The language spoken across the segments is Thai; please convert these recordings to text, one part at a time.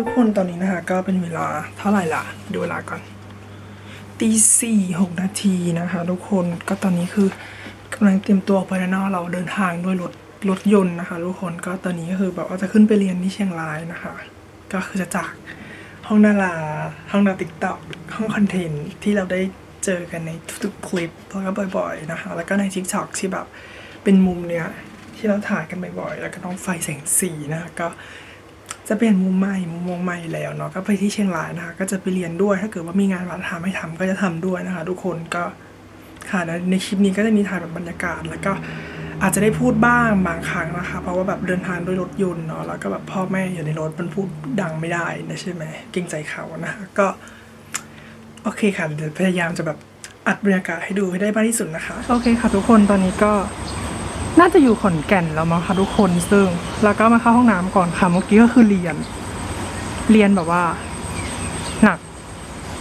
ทุกคนตอนนี้นะคะ ก็เป็นเวลาเท่าไหร่ล่ะ ดูเวลาก่อนตีสี่หกนาทีนะคะ ทุกคนก็ตอนนี้คือกำลังเตรียมตัวออกไปนาะเราเดินทางด้วยรถรถยนต์นะคะ ทุกคนก็ตอนนี้ก็คือแบบว่าจะขึ้นไปเรียนที่เชียงรายนะคะ ก็คือจะจากห้องดาราห้องดาวติ๊กต็อกห้องคอนเทนต์ที่เราได้เจอกันในทุกๆคลิปแล้วก็บ่อยๆนะคะ แล้วก็ใน t ิ k t o k ที่แบบเป็นมุมเนี้ยที่เราถ่ายกันบ่อยๆ แล้วก็ต้องไฟแสงสีนะคะก็ จะเปลี่ยนมุมใหม่มุมมองใหม่แล้วเนาะก็ไปที่เชียงรายนะคะก็จะไปเรียนด้วย ถ้าเกิดว่ามีงานวัฒนธรรมให้ทำก็จะทำด้วยนะคะ ทุกคนก็ค่ะในในคลิปนี้ก็จะมีถ่ายแบบบรรยากาศแล้วก็อาจจะได้พูดบ้างบางครั้งนะคะ เพราะว่าแบบเดินทางด้วยรถยนต์เนาะแล้วก็แบบพ่อแม่อยู่ในรถมันพูดดังไม่ได้นะใช่ไหมเกรงใจเขานะคะก็ โอเคค่ะเดี๋ยวพยายามจะแบบอัดบรรยากาศให้ดูให้ได้มากที่สุดนะคะ โอเคค่ะทุกคนตอนนี้ก็ น่าจะอยู่ขอนแก่นแล้วมั้งคะทุกคนซึ่งแล้วก็มาเข้าห้องน้ำก่อนค่ะเมื่อกี้ก็คือเรียน เรียนแบบว่า หนัก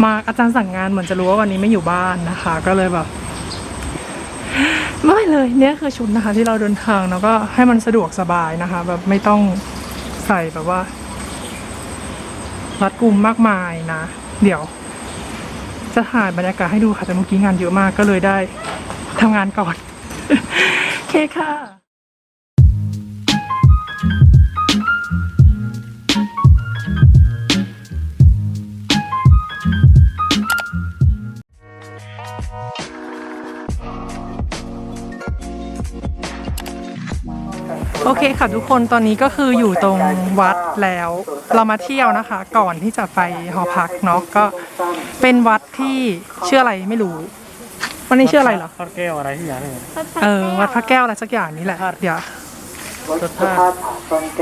มากอาจารย์สั่งงานเหมือนจะรู้ว่าวันนี้ไม่อยู่บ้านนะคะ ก็เลยแบบไม่เลยเนี่ยคือชุดนะคะ ที่เราเดินทางแล้วก็ให้มันสะดวกสบายนะคะ แบบไม่ต้องใส่แบบว่ารัดกุมมากมายนะ เดี๋ยว จะถ่ายบรรยากาศให้ดูค่ะแต่เมื่อกี้งานเยอะมากก็เลยได้ทำงานก่อน เคค่ะโอเคค่ะทุกคนตอนนี้ก็คืออยู่ตรงวัดแล้วเรามาเที่ยวนะคะ ก่อนที่จะไปหอพักเนาะก็เป็นวัดที่เชื่ออะไรไม่รู้ วันนี้ชื่ออะไรเหรอทอดแก้วอะไรที่อย่างนี้ เออวัดพระแก้วอะไรสักอย่างนี้แหละ เดี๋ยว พระธาตุ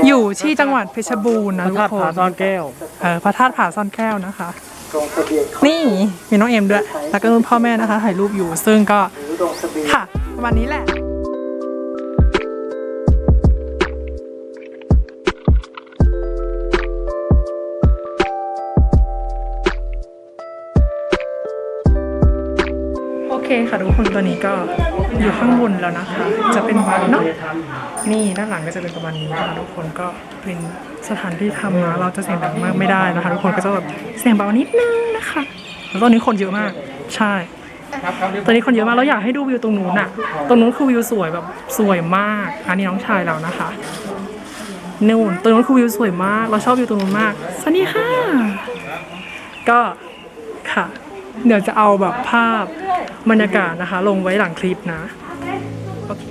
อยู่ที่จังหวัดเพชรบูรณ์พนะระทุกธาตุคผานซ่อนแก้ว เออพระธาตุผาซ่อนแก้วนะคะนี่มีน้องเอ็มด้วย แล้วก็รุ่นพ่อแม่นะคะถ่ายรูปอยู่ซึ่งก็ค่ะประมาณนี้แหละ ตอนนี้ก็อยู่ข้างบนแล้วนะคะ จะเป็นวัดเนาะนี่ด้านหลังก็จะเป็นประมาณนี้นะคะทุกคนก็เป็นสถานที่ทำนะเราจะเสียงดังมากไม่ได้นะคะ ทุกคนก็จะแบบเสียงเบานิดนึงนะคะแล้วตอนนี้คนเยอะมาก ใช่ตอนนี้คนเยอะมากเราอยากให้ดูวิวตรงนู้นอะตรงนู้นคือวิวสวยแบบสวยมาก อันนี้น้องชายเรานะคะนู่นตรงนู้นคือวิวสวยมาก เราชอบวิวตรงนู้นมากสวัสดีค่ะ ก็ค่ะ เดี๋ยวจะเอาแบบภาพ บรรยากาศนะคะ ลงไว้หลังคลิปนะ โอเค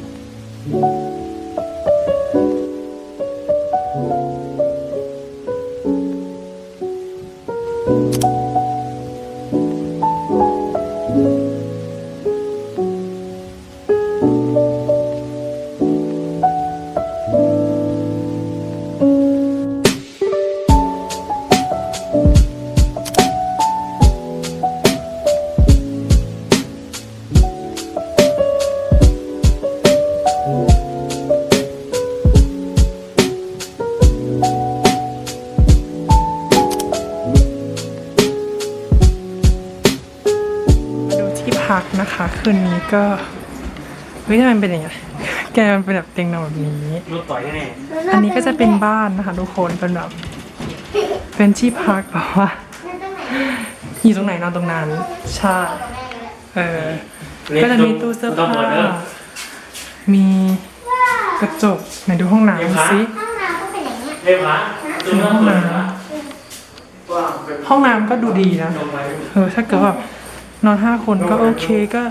นะคะคืนนี้ก็เฮ้ยทำไมมันเป็นอย่างเงี้ยแกมันเป็นแบบเตียงนอนแบบนี้ รูปต่อยแน่อันนี้ก็จะเป็นบ้านนะคะทุกคนเป็นแบบเป็นที่พักแบบว่าอยู่ตรงไหนนอนตรงนั้นใช่เออ ก็จะมีตู้เสื้อผ้ามีกระจกไหนดูห้องน้ำสิเรียบร้อยมีห้องน้ำห้องน้ำก็ดูดีนะเออถ้าเกิดแบบนอนห้าคนก็โอเคก็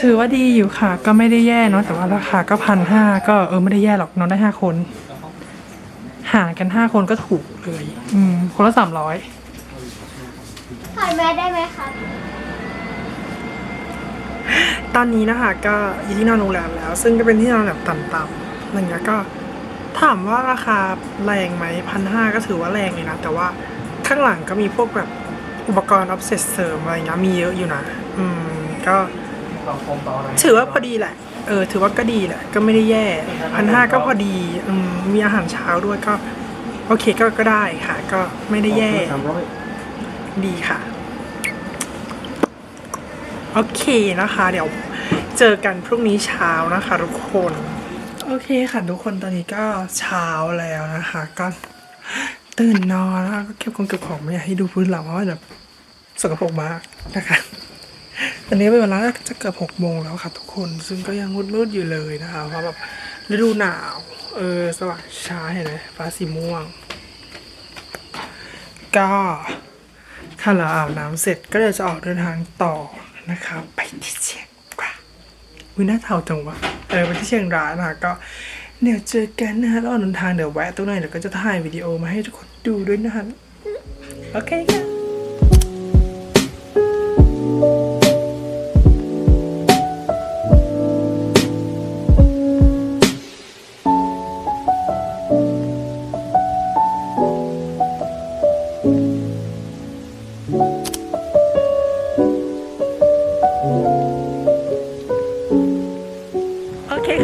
ถือว่าดีอยู่ค่ะ ก็ไม่ได้แย่เนาะแต่ว่าราคาก็พันห้าก็เออไม่ได้แย่หรอกนอนได้ห้าคนหารกันห้าคนก็ถูกเลย อืม คนละสามร้อยถอดแมสได้ไหมคะตอนนี้นะคะก็อยู่ที่นอนโรงแรมแล้ว ซึ่งก็เป็นที่นอนแบบต่ำๆอะไรเงี้ยก็ถามว่าราคาแรงไหมพันห้าก็ถือว่าแรงเลยนะ แต่ว่าข้างหลังก็มีพวกแบบอุปกรณ์ออฟเซตเสริมอะไรเงี้ยมีเยอะอยู่นะ อืม ก็ ต่อโคมต่ออะไรถือว่าพอดีแหละ เออ ถือว่าก็ดีแหละ ก็ไม่ได้แย่พันห้าก็พอดีอืมมีอาหารเช้าด้วยก็ โอเคก็ก็ได้ค่ะ ก็ไม่ได้แย่สามร้อยดีค่ะ โอเคนะคะ เดี๋ยวเจอกันพรุ่งนี้เช้านะคะ ทุกคน โอเคค่ะทุกคนตอนนี้ก็เช้าแล้วนะคะ ก็ตื่นนอนแล้วก็เก็บของเก็บของไม่อยากให้ดูพื้นหลังเพราะว่าแบบสกปรกมากนะคะ ตอนนี้เป็นเวลาจะเกือบหกโมงแล้วค่ะทุกคน ซึ่งก็ยังมืดๆอยู่เลยนะคะ เพราะแบบฤดูหนาว เออ สว่างช้าเห็นไหมฟ้าสีม่วง ก็ถ้าเราอาบน้ำเสร็จก็เดี๋ยวจะออกเดินทางต่อนะคะ ไปที่เชียงกว่าวิน่าเท่าจังวะ เออไปที่เชียงรายนะคะก็เดี๋ยวเจอกันนะคะแล้วออกเดินทางเดี๋ยวแวะตรงไหนเดี๋ยวก็จะถ่ายวิดีโอมาให้ทุกคนดูด้วยนะคะโอเคค่ะ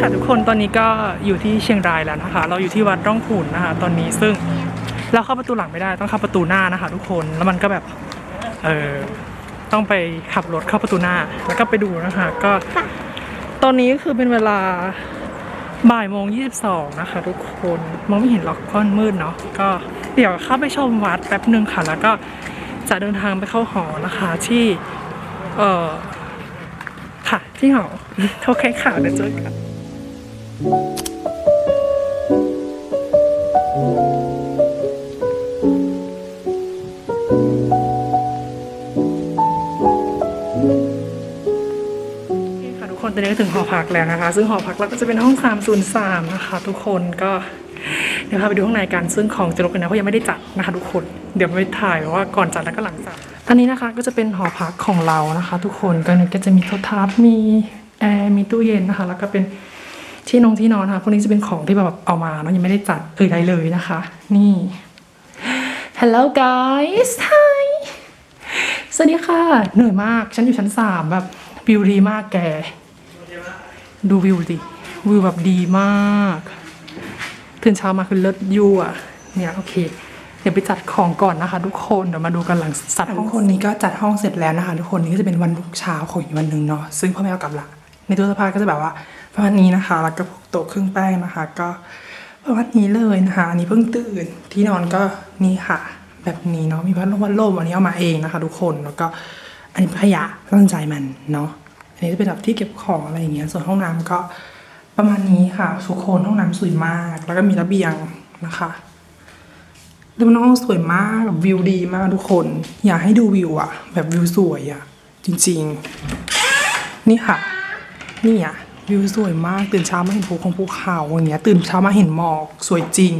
ค่ะทุกคนตอนนี้ก็อยู่ที่เชียงรายแล้วนะคะ เราอยู่ที่วัดร่องขุนนะคะ ตอนนี้ซึ่งเราเข้าประตูหลังไม่ได้ต้องเข้าประตูหน้านะคะ ทุกคนแล้วมันก็แบบเออต้องไปขับรถเข้าประตูหน้า แล้วก็ไปดูนะคะ ก็ ตอนนี้ก็คือเป็นเวลาบ่ายโมงยี่สิบสองนะคะ ทุกคนมองไม่เห็นหรอกก้อนมืดเนาะก็เดี๋ยวเข้าไปชมวัดแป๊บหนึ่งค่ะ แล้วก็จะเดินทางไปเข้าหอนะคะที่เออค่ะที่หอโอเคค่ะเดี๋ยวเจอกัน ค่ะทุกคนตอนนี้ก็ถึงหอพักแล้วนะคะ ซึ่งหอพักเราก็จะเป็นห้อง 303 นะคะ ทุกคนก็เดี๋ยวพาไปดูข้างในกันซึ่งของจะลกกันนะเพราะยังไม่ได้จัดนะคะทุกคน เดี๋ยวไปถ่ายว่าก่อนจัดแล้วก็หลังจัดอันนี้นะคะก็จะเป็นหอพักของเรานะคะ ทุกคนก็เนี่ยก็จะมีโทรทัศน์มีแอร์มีตู้เย็นนะคะ แล้วก็เป็น ที่นงที่นอนค่ะพวกนี้จะเป็นของที่แบบเอามาเนาะยังไม่ได้จัดเอ่ยใดเลยนะคะ นี่ Hello guys Hi สวัสดีค่ะ เหนื่อยมาก ฉันอยู่ชั้นสามแบบวิวดีมากแก ดูวิวดิ วิวแบบดีมากตื่นเช้ามาคือเลิศยูอะ เนี่ยโอเคเดี๋ยวไปจัดของก่อนนะคะ ทุกคนเดี๋ยวมาดูกันหลังสัตว์ทุกคนนี้ก็จัดห้องเสร็จแล้วนะคะ ทุกคนนี่ก็จะเป็นวันรุ่งเช้าของอีกวันหนึ่งเนาะซึ่งพ่อแม่เอากลับละ ในตู้เสื้อผ้าก็จะแบบว่าประมาณนี้นะคะ แล้วก็พวกโต๊ะเครื่องแป้งนะคะ ก็ประมาณนี้เลยนะคะอันนี้เพิ่งตื่นที่นอนก็นี่ค่ะ แบบนี้เนาะมีพัดลมพัดลมอันนี้เอามาเองนะคะ ทุกคนแล้วก็อันนี้ขยะตั้งใจมันเนาะอันนี้จะเป็นแบบที่เก็บของอะไรอย่างเงี้ยส่วนห้องน้ำก็ประมาณนี้ค่ะทุกคนห้องน้ำสวยมาก แล้วก็มีระเบียงนะคะดูน้องสวยมากแบบวิวดีมากทุกคน อยากให้ดูวิวอะแบบวิวสวยอะจริง ๆ นี่ค่ะ นี่อะวิวสวยมากตื่นเช้ามาเห็นภูของภูเขาอย่างเงี้ยตื่นเช้ามาเห็นหมอกสวยจริง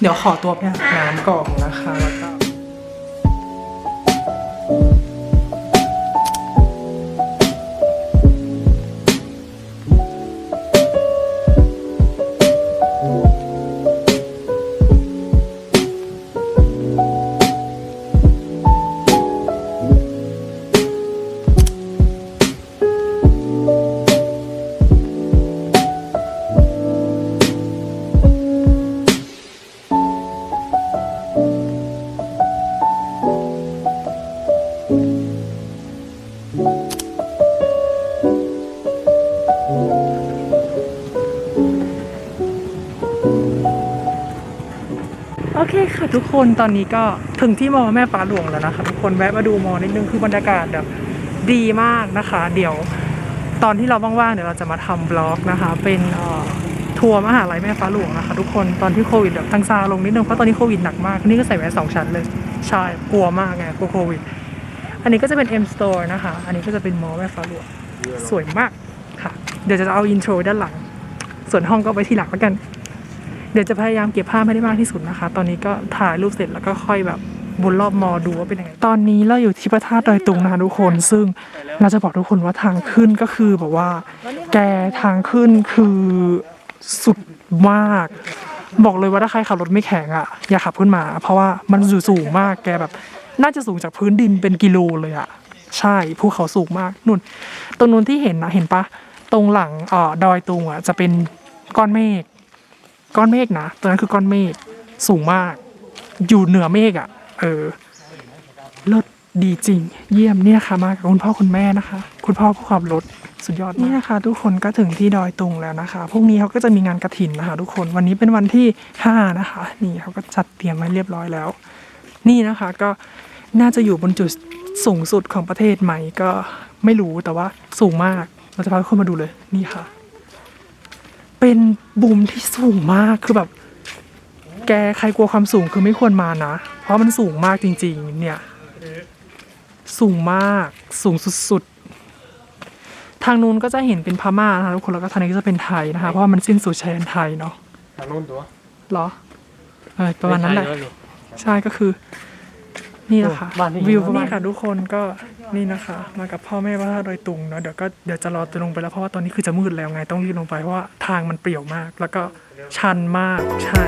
เดี๋ยวขอตัวไปอาบน้ำก่อนนะคะ ค่ะทุกคนตอนนี้ก็ถึงที่มอแม่ฟ้าหลวงแล้วนะคะทุกคนแวะมาดูมอนิดนึงคือบรรยากาศแบบดีมากนะคะ เดี๋ยวตอนที่เราว่างๆเดี๋ยวเราจะมาทำบล็อกนะคะ เป็นทัวร์มหาลัยแม่ฟ้าหลวงนะคะทุกคนตอนที่โควิดแบบทางซาลงนิดนึงเพราะตอนนี้โควิดหนักมากนี่ก็ใส่แมสสองชั้นเลยใช่กลัวมากไงกลัวโควิด อันนี้ก็จะเป็น M Store นะคะ อันนี้ก็จะเป็นมอแม่ฟ้าหลวงสวยมากค่ะ เดี๋ยวจะเอาอินโทรด้านหลัง ส่วนห้องก็ไปที่หลังแล้วกัน เดี๋ยวจะพยายามเก็บภาพให้ได้มากที่สุดนะคะ ตอนนี้ก็ถ่ายรูปเสร็จแล้วก็ค่อยแบบวนรอบมอดูว่าเป็นยังไง ตอนนี้เราอยู่ที่พระธาตุดอยตุงนะคะทุกคน ซึ่งเราจะบอกทุกคนว่าทางขึ้นก็คือแบบว่า แกทางขึ้นคือสุดมาก บอกเลยว่าถ้าใครขับรถไม่แข็งอะอย่าขับขึ้นมา เพราะว่ามันอยู่สูงมาก แกแบบ น่าจะสูงจากพื้นดินเป็นกิโลเลยอะ ใช่ภูเขาสูงมากนู่น ตรงนู้นที่เห็นนะเห็นปะ ตรงหลังเอ่อดอยตุงอะจะเป็นก้อนเมฆ ก้อนเมฆนะตัวนั้นคือก้อนเมฆสูงมาก อยู่เหนือเมฆอะ่ะ เออเลิศดีจริง เยี่ยมเนี่ยค่ะมากับคุณพ่อคุณแม่นะคะ คุณพ่อผู้ขับรถสุดยอดนี่นะคะ ทุกคนก็ถึงที่ดอยตุงแล้วนะคะพรุ่งนี้เขาก็จะมีงานกระถินนะคะ ทุกคนวันนี้เป็นวันที่ห้านะคะ นี่เขาก็จัดเตรียมไว้เรียบร้อยแล้ว นี่นะคะก็น่าจะอยู่บนจุดสูงสุดของประเทศไหมก็ไม่รู้แต่ว่าสูงมากเราจะพาทุกคนมาดูเลยนี่ค่ะ เป็นบูมที่สูงมากคือแบบ แกใครกลัวความสูงคือไม่ควรมานะ เพราะมันสูงมากจริง ๆ เนี่ย สูงมากสูงสุดๆ ทางนู้นก็จะเห็นเป็นพม่านะคะทุกคนแล้วก็ทางนี้ก็จะเป็นไทยนะคะ เพราะว่ามันสิ้นสุดชายแดนไทยเนาะทางนู้นตัวเหรอเออประมาณนั้นแหละไม่ใช่เลยใช่ก็คือ นี่นะคะโอ้บ้านนี่วิวประมาณนี่ค่ะทุกคนก็ นี่นะคะ มากับพ่อแม่พระธาตุดยตุงเนาะเดี๋ยวก็เดี๋ยวจะรอจะลงไปแล้วเพราะว่าตอนนี้คือจะมืดแล้วไงต้องรีบลงไปเพราะว่าทางมันเปรี่ยวมาก แล้วก็ชันมากใช่